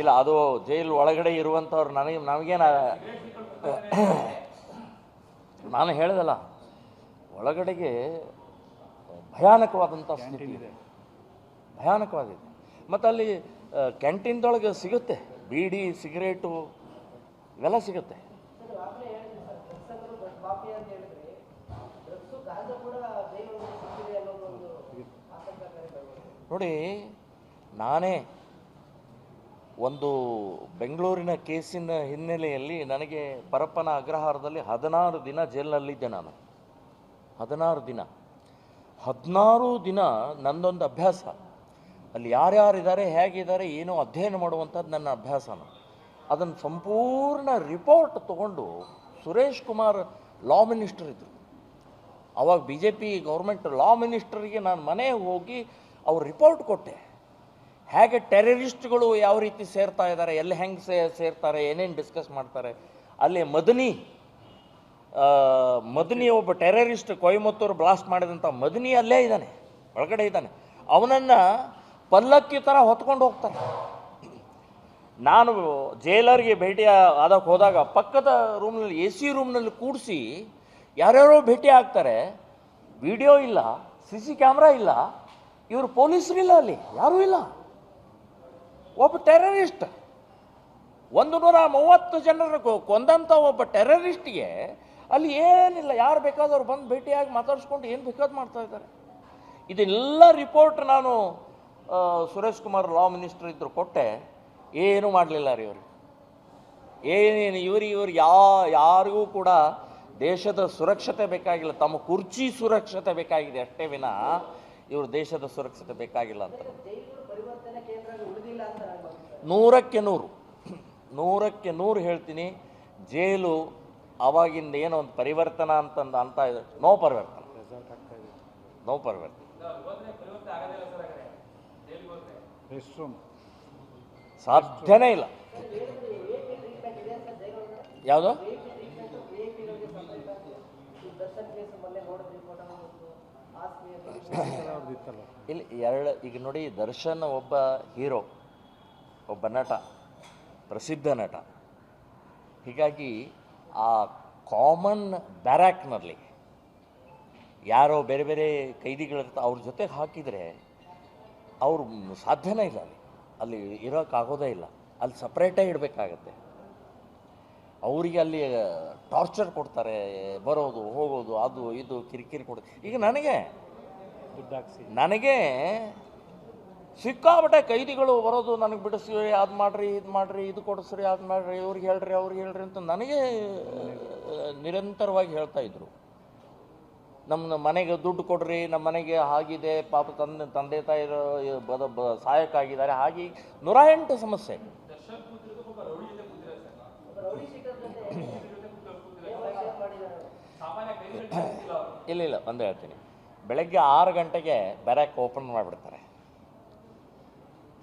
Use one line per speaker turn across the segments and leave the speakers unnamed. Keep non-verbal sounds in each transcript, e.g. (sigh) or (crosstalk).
ಇಲ್ಲ, ಅದು ಜೈಲು ಒಳಗಡೆ ಇರುವಂಥವ್ರು ನನಗೆ, ನಮಗೇನ, ನಾನು ಹೇಳ್ದಲ್ಲ, ಒಳಗಡೆಗೆ ಭಯಾನಕವಾದಂಥ ಸ್ಥಿತಿ ಇದೆ. ಭಯಾನಕವಾಗಿದೆ. ಮತ್ತು ಅಲ್ಲಿ ಕ್ಯಾಂಟೀನ್ದೊಳಗೆ ಸಿಗುತ್ತೆ, ಬೀಡಿ, ಸಿಗರೇಟು, ಇವೆಲ್ಲ ಸಿಗುತ್ತೆ. ನೋಡಿ, ನಾನೇ ಒಂದು ಬೆಂಗಳೂರಿನ ಕೇಸಿನ ಹಿನ್ನೆಲೆಯಲ್ಲಿ ನನಗೆ ಪರಪ್ಪನ ಅಗ್ರಹಾರದಲ್ಲಿ ಹದಿನಾರು ದಿನ ಜೈಲಿನಲ್ಲಿದ್ದೆ ನಾನು. ಹದಿನಾರು ದಿನ. ಹದಿನಾರು ದಿನ ನಂದೊಂದು ಅಭ್ಯಾಸ. ಅಲ್ಲಿ ಯಾರ್ಯಾರಿದ್ದಾರೆ, ಹೇಗಿದ್ದಾರೆ, ಏನೋ ಅಧ್ಯಯನ ಮಾಡುವಂಥದ್ದು ನನ್ನ ಅಭ್ಯಾಸನ ಅದನ್ನು ಸಂಪೂರ್ಣ ರಿಪೋರ್ಟ್ ತಗೊಂಡು ಸುರೇಶ್ ಕುಮಾರ್ ಲಾ ಮಿನಿಸ್ಟರ್ ಇದ್ದರು ಅವಾಗ B J P government law ಮಿನಿಸ್ಟರಿಗೆ ನಾನು ಮನೆಗೆ ಹೋಗಿ ಅವ್ರು ರಿಪೋರ್ಟ್ ಕೊಟ್ಟೆ. ಹೇಗೆ ಟೆರರಿಸ್ಟ್ಗಳು ಯಾವ ರೀತಿ ಸೇರ್ತಾ ಇದ್ದಾರೆ, ಎಲ್ಲಿ ಹೆಂಗೆ ಸೇ, ಸೇರ್ತಾರೆ, ಏನೇನು ಡಿಸ್ಕಸ್ ಮಾಡ್ತಾರೆ, ಅಲ್ಲಿ ಮದನಿ ಮದನಿ ಒಬ್ಬ ಟೆರರಿಸ್ಟ್ ಕೊಯಮತ್ತೂರು ಬ್ಲಾಸ್ಟ್ ಮಾಡಿದಂಥ ಮದನಿ ಅಲ್ಲೇ ಇದ್ದಾನೆ, ಒಳಗಡೆ ಇದ್ದಾನೆ. ಅವನನ್ನು ಪಲ್ಲಕ್ಕಿ ಥರ ಹೊತ್ಕೊಂಡು ಹೋಗ್ತಾರೆ ನಾನು ಜೈಲರ್ಗೆ ಭೇಟಿ ಆದಕ್ಕೆ ಹೋದಾಗ ಪಕ್ಕದ ರೂಮ್ನಲ್ಲಿ, ಎ ಸಿ ರೂಮ್ನಲ್ಲಿ ಕೂಡಿಸಿ ಯಾರ್ಯಾರೋ ಭೇಟಿ ಆಗ್ತಾರೆ. ವಿಡಿಯೋ ಇಲ್ಲ, ಸಿ ಸಿ ಕ್ಯಾಮ್ರಾ ಇಲ್ಲ, ಇವರು ಪೊಲೀಸರಿಲ್ಲ ಅಲ್ಲಿ, ಯಾರೂ ಇಲ್ಲ. ಒಬ್ಬ ಟೆರರಿಸ್ಟ್. ಒಂದು ನೂರ ಮೂವತ್ತು ಜನರ ಕೊಂದಂಥ ಒಬ್ಬ ಟೆರರಿಸ್ಟ್ಗೆ ಅಲ್ಲಿ ಏನಿಲ್ಲ, ಯಾರು ಬೇಕಾದವ್ರು ಬಂದು ಭೇಟಿಯಾಗಿ ಮಾತಾಡಿಸ್ಕೊಂಡು ಏನು ಬೇಕಾದ್ರು ಮಾಡ್ತಾ ಇದ್ದಾರೆ. ಇದೆಲ್ಲ ರಿಪೋರ್ಟ್ ನಾನು ಸುರೇಶ್ ಕುಮಾರ್ ಲಾ ಮಿನಿಸ್ಟರ್ ಇದ್ರು ಕೊಟ್ಟೆ. ಏನೂ ಮಾಡಲಿಲ್ಲ ರೀ ಇವರು ಏನೇನು ಇವರು ಇವರು ಯಾ, ಯಾರಿಗೂ ಕೂಡ ದೇಶದ ಸುರಕ್ಷತೆ ಬೇಕಾಗಿಲ್ಲ. ತಮ್ಮ ಕುರ್ಚಿ ಸುರಕ್ಷತೆ ಬೇಕಾಗಿದೆ ಅಷ್ಟೇ ವಿನ ಇವರು ದೇಶದ ಸುರಕ್ಷತೆ ಬೇಕಾಗಿಲ್ಲ ಅಂತ. ನೂರಕ್ಕೆ ನೂರು. ನೂರಕ್ಕೆ ನೂರು ಹೇಳ್ತೀನಿ. ಜೈಲು ಅವಾಗಿಂದ ಏನೋ ಒಂದು ಪರಿವರ್ತನ ಅಂತಂದು ಅಂತ ಇದೆ. ನೋ ಪರಿವರ್ತನ. ನೋ ಪರಿವರ್ತನೆ. ಸಾಧ್ಯನೇ ಇಲ್ಲ. ಯಾವುದು? (coughs) ಇಲ್ಲಿ ಎರಡು ಈಗ ನೋಡಿ ದರ್ಶನ್ ಒಬ್ಬ ಹೀರೋ. ಒಬ್ಬ ನಟ ಪ್ರಸಿದ್ಧ ನಟ. ಹೀಗಾಗಿ ಆ ಕಾಮನ್ ಬ್ಯಾರಾಕ್ನಲ್ಲಿ ಯಾರೋ ಬೇರೆ ಬೇರೆ ಕೈದಿಗಳಿರ್ತಾರೆ ಅವ್ರ ಜೊತೆಗೆ ಹಾಕಿದರೆ ಅವ್ರು ಸಾಧ್ಯನೇ ಇಲ್ಲ ಅಲ್ಲಿ. ಅಲ್ಲಿ ಇರೋಕ್ಕಾಗೋದೇ ಇಲ್ಲ. ಅಲ್ಲಿ ಸಪ್ರೇಟೇ ಇಡಬೇಕಾಗತ್ತೆ. ಅವರಿಗೆ ಅಲ್ಲಿ ಟಾರ್ಚರ್ ಕೊಡ್ತಾರೆ ಬರೋದು ಹೋಗೋದು ಅದು ಇದು ಕಿರಿಕಿರಿ ಕೊಡ್ತಾರೆ. ಈಗ ನನಗೆ ನನಗೆ ಸಿಕ್ಕಾಪಟ್ಟೆ ಕೈದಿಗಳು ಬರೋದು ನನಗೆ ಬಿಡಿಸ್ರಿ ಅದು ಮಾಡಿರಿ ಇದು ಮಾಡಿರಿ ಇದು ಕೊಡಿಸ್ರಿ ಅದು ಮಾಡಿರಿ ಇವ್ರಿಗೆ ಹೇಳ್ರಿ ಅವ್ರಿಗೆ ಹೇಳ್ರಿ ಅಂತ ನನಗೆ ನಿರಂತರವಾಗಿ ಹೇಳ್ತಾ ಇದ್ರು. ನಮ್ಮ ಮನೆಗೆ ದುಡ್ಡು ಕೊಡ್ರಿ ನಮ್ಮ ಮನೆಗೆ ಆಗಿದೆ ಪಾಪ ತಂದೆ ತಂದೆ ತಾಯಿ ಬದ ಬ ಸಹಾಯಕ್ಕಾಗಿದ್ದಾರೆ. ಹಾಗೆ ನೂರ ಎಂಟು ಸಮಸ್ಯೆ. (coughs) (coughs) ಇಲ್ಲ ಇಲ್ಲ ಒಂದೇ ಹೇಳ್ತೀನಿ. ಬೆಳಗ್ಗೆ ಆರು ಗಂಟೆಗೆ ಬ್ಯಾರಕ್ ಓಪನ್ ಮಾಡಿಬಿಡ್ತಾರೆ.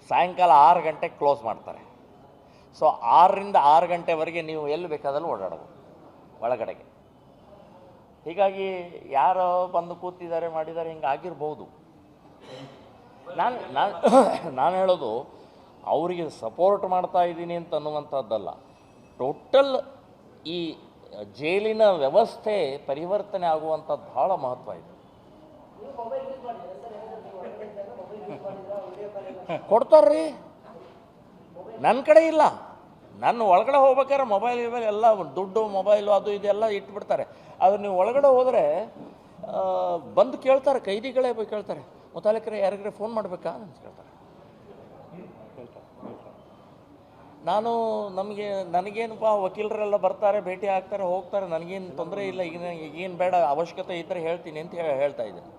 ಸಾಯಂಕಾಲ ಆರು ಗಂಟೆಗೆ ಕ್ಲೋಸ್ ಮಾಡ್ತಾರೆ. ಸೊ ಆರರಿಂದ ಆರು ಗಂಟೆವರೆಗೆ ನೀವು ಎಲ್ಲಿ ಬೇಕಾದಲ್ಲಿ ಓಡಾಡೋದು ಒಳಗಡೆಗೆ. ಹೀಗಾಗಿ ಯಾರೋ ಬಂದು ಕೂತಿದ್ದಾರೆ, ಮಾಡಿದ್ದಾರೆ, ಹಿಂಗೆ ಆಗಿರ್ಬೋದು. ನಾನು ನಾನು (coughs) ನಾನು ಹೇಳೋದು, ಅವರಿಗೆ ಸಪೋರ್ಟ್ ಮಾಡ್ತಾ ಇದ್ದೀನಿ ಅಂತ ಅನ್ನುವಂಥದ್ದಲ್ಲ. ಟೋಟಲ್ ಈ ಜೈಲಿನ ವ್ಯವಸ್ಥೆ ಪರಿವರ್ತನೆ ಆಗುವಂಥದ್ದು ಭಾಳ ಮಹತ್ವ ಇದೆ. ಕೊಡ್ತಾರ್ರಿ. ನನ್ನ ಕಡೆ ಇಲ್ಲ. ನನ್ನ ಒಳಗಡೆ ಹೋಗ್ಬೇಕಾದ್ರೆ ಮೊಬೈಲ್ ಗಿಬೈಲ್ ಎಲ್ಲ ದುಡ್ಡು ಮೊಬೈಲು ಅದು ಇದೆಲ್ಲ ಇಟ್ಬಿಡ್ತಾರೆ. ಅದು ನೀವು ಒಳಗಡೆ ಹೋದರೆ ಬಂದು ಕೇಳ್ತಾರೆ, ಕೈದಿಗಳೇ ಹೋಗಿ ಕೇಳ್ತಾರೆ. ಮುತಾಲಿಕರೆ ಯಾರಿಗರೆ ಫೋನ್ ಮಾಡಬೇಕಾ? ಅಂತ ಕೇಳ್ತಾರೆ. ನಾನು ನಮಗೆ, ನನಗೇನಪ್ಪ, ವಕೀಲರೆಲ್ಲ ಬರ್ತಾರೆ, ಭೇಟಿ ಆಗ್ತಾರೆ, ಹೋಗ್ತಾರೆ. ನನಗೇನು ತೊಂದರೆ ಇಲ್ಲ. ಈಗ ಏನು ಬೇಡ, ಅವಶ್ಯಕತೆ ಇದ್ದರೆ ಹೇಳ್ತೀನಿ ಅಂತ ಹೇಳಿ ಹೇಳ್ತಾ ಇದ್ದೀನಿ.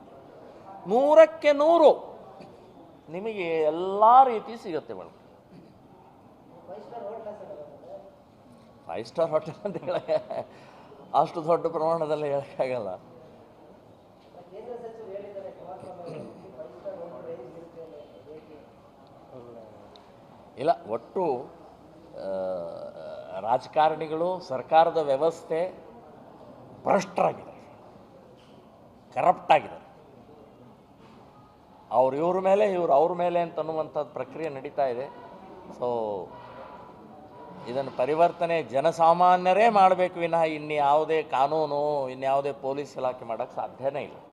ನೂರಕ್ಕೆ ನೂರು. ನಿಮಗೆ ಎಲ್ಲ ರೀತಿ ಸಿಗುತ್ತೆ ಮೇಡಮ್. ಫೈವ್ ಸ್ಟಾರ್ ಹೋಟೆಲ್ ಅಂತ ಹೇಳಿ. ಅಷ್ಟು ದೊಡ್ಡ ಪ್ರಮಾಣದಲ್ಲಿ ಹೇಳೋಕ್ಕಾಗಲ್ಲ ಇಲ್ಲ, ಒಟ್ಟು ರಾಜಕಾರಣಿಗಳು, ಸರ್ಕಾರದ ವ್ಯವಸ್ಥೆ ಭ್ರಷ್ಟರಾಗಿದೆ ಕರಪ್ಟ್ ಆಗಿದೆ ಅವ್ರು ಇವ್ರ ಮೇಲೆ, ಇವ್ರು ಅವ್ರ ಮೇಲೆ ಅಂತ ಅನ್ನುವಂಥದ್ದು ಪ್ರಕ್ರಿಯೆ ನಡೀತಾ ಇದೆ. ಸೊ ಇದನ್ನು ಪರಿವರ್ತನೆ ಜನಸಾಮಾನ್ಯರೇ ಮಾಡಬೇಕು ವಿನಃ ಇನ್ಯಾವುದೇ ಕಾನೂನು, ಇನ್ಯಾವುದೇ ಪೊಲೀಸ್ ಇಲಾಖೆ ಮಾಡೋಕ್ಕೆ ಸಾಧ್ಯನೇ ಇಲ್ಲ.